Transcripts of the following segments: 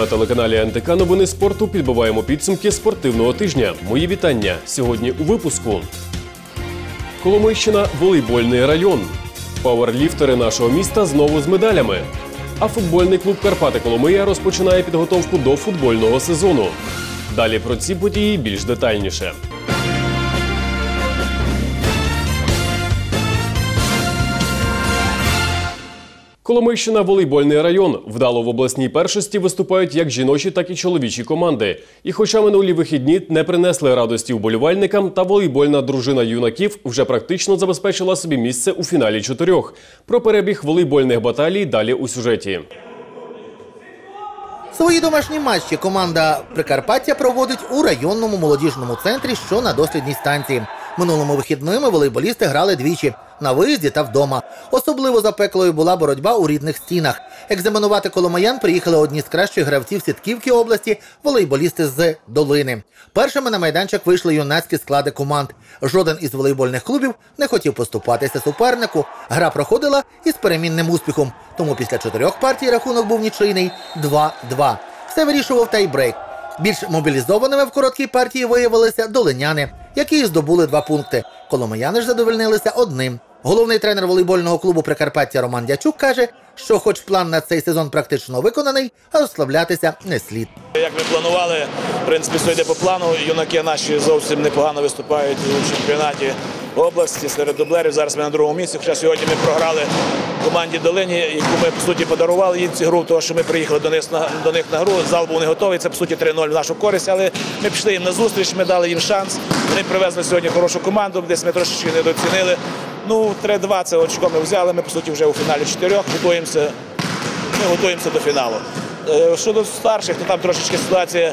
На телеканалі НТК новини спорту підбиваємо підсумки спортивного тижня. Мої вітання сьогодні у випуску. Коломийщина волейбольний район. Пауерліфтери нашого міста знову з медалями. А футбольний клуб Карпати Коломия розпочинає підготовку до футбольного сезону. Далі про ці події більш детальніше. Коломийщина волейбольний район. Вдало в обласній першості виступають як жіночі, так і чоловічі команди. І хоча минулі вихідні не принесли радості вболівальникам, та волейбольна дружина юнаків вже практично забезпечила собі місце у фіналі чотирьох. Про перебіг волейбольних баталій далі у сюжеті. Свої домашні матчі команда Прикарпаття проводить у районному молодіжному центрі, що на дослідній станції. Минулими вихідними волейболісти грали двічі на виїзді та вдома. Особливо запеклою була боротьба у рідних стінах. Екзаменувати коломаян приїхали одні з кращих гравців сітківки області волейболісти з долини. Першими на майданчик вийшли юнацькі склади команд. Жоден із волейбольних клубів не хотів поступатися супернику. Гра проходила із перемінним успіхом. Тому після чотирьох партій рахунок був нічийний 2-2. Все вирішував тайбрейк. Більш мобілізованими в короткій партії виявилися долиняни, які здобули два пункти. Коломияни ж задовольнилися одним. Головний тренер волейбольного клубу Прикарпаття Роман Дячук каже, що, хоч план на цей сезон практично виконаний, а розслаблятися не слід. Як ми планували, в принципі, все йде по плану. Юнаки наші зовсім непогано виступають у чемпіонаті області серед дублерів. Зараз ми на другому місці. Хоча сьогодні ми програли команді Долині, яку ми по суті подарували їм цю гру, тому що ми приїхали до них на до них на гру. Зал був не готовий. Це по суті 3-0 в нашу користь. Але ми пішли їм на зустріч, ми дали їм шанс. Вони привезли сьогодні хорошу команду, десь ми трошечки недооцінили. Ну, 3-2 це очко ми взяли. Ми по суті вже у фіналі чотирьох. Готуємося. Ми готуємося до фіналу. Е, Щодо старших, то там трошечки ситуація,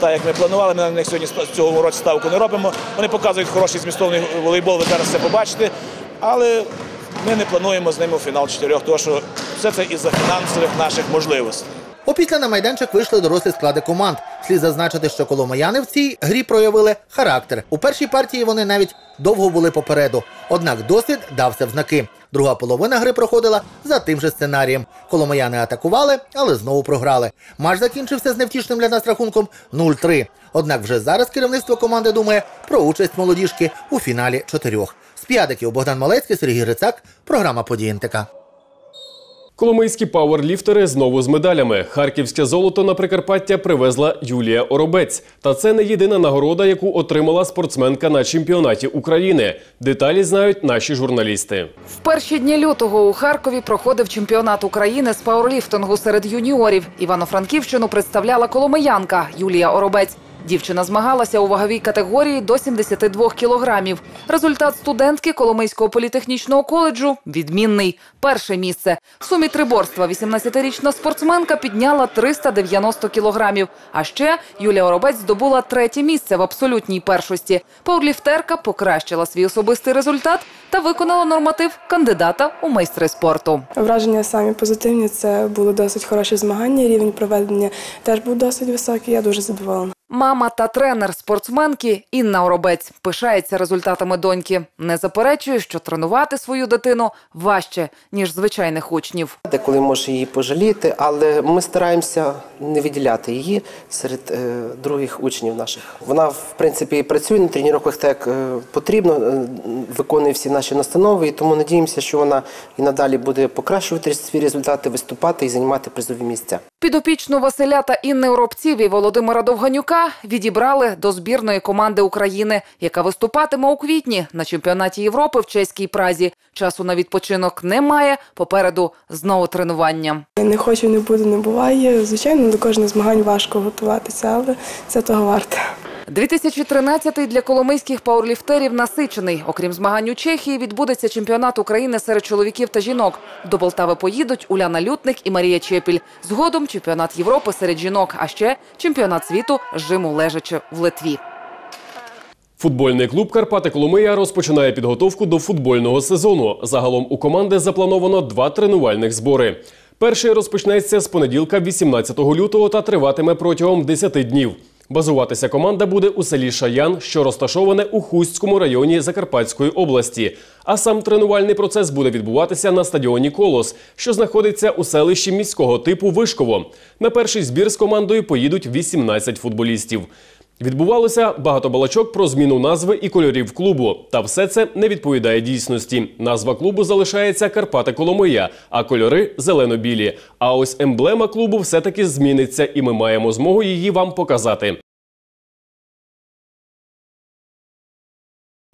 так як ми планували, ми на них сьогодні цього році ставку не робимо. Вони показують хороший змістовний волейбол, ви зараз це побачите. Але ми не плануємо з ними у фінал чотирьох, тому що все це із-за фінансових наших можливостей. Опісля на майданчик вийшли дорослі склади команд. Слід зазначити, що коломияни в цій грі проявили характер. У першій партії вони навіть довго були попереду. Однак досвід дався в знаки. Друга половина гри проходила за тим же сценарієм. Коломияни атакували, але знову програли. Матч закінчився з невтішним для нас рахунком 0-3. Однак вже зараз керівництво команди думає про участь молодіжки у фіналі чотирьох. З п'ядиків Богдан Малецький, Сергій Грицак. Програма «Події НТК». Коломийські пауерліфтери знову з медалями. Харківське золото на Прикарпаття привезла Юлія Оробець. Та це не єдина нагорода, яку отримала спортсменка на чемпіонаті України. Деталі знають наші журналісти. В перші дні лютого у Харкові проходив чемпіонат України з пауерліфтингу серед юніорів. Івано-Франківщину представляла коломиянка Юлія Оробець. Дівчина змагалася у ваговій категорії до 72 кілограмів. Результат студентки Коломийського політехнічного коледжу відмінний. Перше місце. В сумі триборства 18-річна спортсменка підняла 390 кілограмів. А ще Юлія Оробець здобула третє місце в абсолютній першості. Пауерліфтерка покращила свій особистий результат та виконала норматив кандидата у майстри спорту. Враження самі позитивні. Це були досить хороші змагання. Рівень проведення теж був досить високий. Я дуже задоволена. Мама та тренер спортсменки Інна Оробець пишається результатами доньки. Не заперечує, що тренувати свою дитину важче ніж звичайних учнів. Деколи може її пожаліти, але ми стараємося не виділяти її серед е, других учнів наших. Вона, в принципі, працює на тренуваннях так, е, потрібно, е, виконує всі наші настанови, і тому надіємося, що вона і надалі буде покращувати свої результати, виступати і займати призові місця. Підопічну Василя та Інни Оробців і Володимира Довганюка відібрали до збірної команди України, яка виступатиме у квітні на чемпіонаті Європи в чеській празі. Часу на відпочинок немає. Попереду знову тренування. Не хочу, не буду, не буває. Звичайно, до кожного змагань важко готуватися, але це того варте. 2013 для коломийських пауерліфтерів насичений. Окрім змагань у Чехії, відбудеться чемпіонат України серед чоловіків та жінок. До Полтави поїдуть Уляна Лютник і Марія Чепіль. Згодом чемпіонат Європи серед жінок, а ще чемпіонат світу жиму лежачи в Литві. Футбольний клуб Карпати Коломия розпочинає підготовку до футбольного сезону. Загалом у команди заплановано два тренувальних збори. Перший розпочнеться з понеділка, 18 лютого, та триватиме протягом 10 днів. Базуватися команда буде у селі Шаян, що розташоване у Хустському районі Закарпатської області. А сам тренувальний процес буде відбуватися на стадіоні Колос, що знаходиться у селищі міського типу Вишково. На перший збір з командою поїдуть 18 футболістів. Відбувалося багато балачок про зміну назви і кольорів клубу. Та все це не відповідає дійсності. Назва клубу залишається Карпати Коломия, а кольори зелено-білі. А ось емблема клубу все-таки зміниться, і ми маємо змогу її вам показати.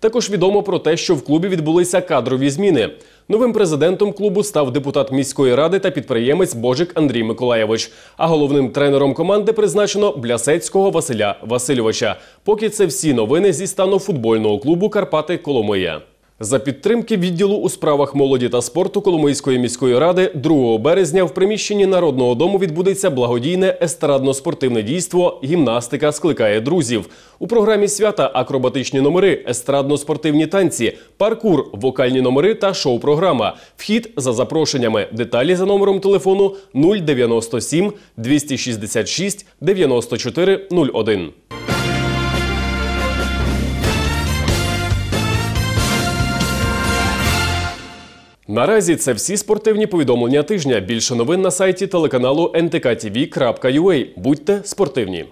Також відомо про те, що в клубі відбулися кадрові зміни. Новим президентом клубу став депутат міської ради та підприємець Божик Андрій Миколаєвич. А головним тренером команди призначено Блясецького Василя Васильовича. Поки це всі новини зі стану футбольного клубу Карпати Коломия. За підтримки відділу у справах молоді та спорту Коломийської міської ради 2 березня в приміщенні Народного дому відбудеться благодійне естрадно-спортивне дійство Гімнастика скликає друзів. У програмі свята акробатичні номери, естрадно-спортивні танці, паркур, вокальні номери та шоу-програма. Вхід за запрошеннями. Деталі за номером телефону 097 266 94 01. Наразі це всі спортивні повідомлення тижня. Більше новин на сайті телеканалу ntktv.ua. Будьте спортивні.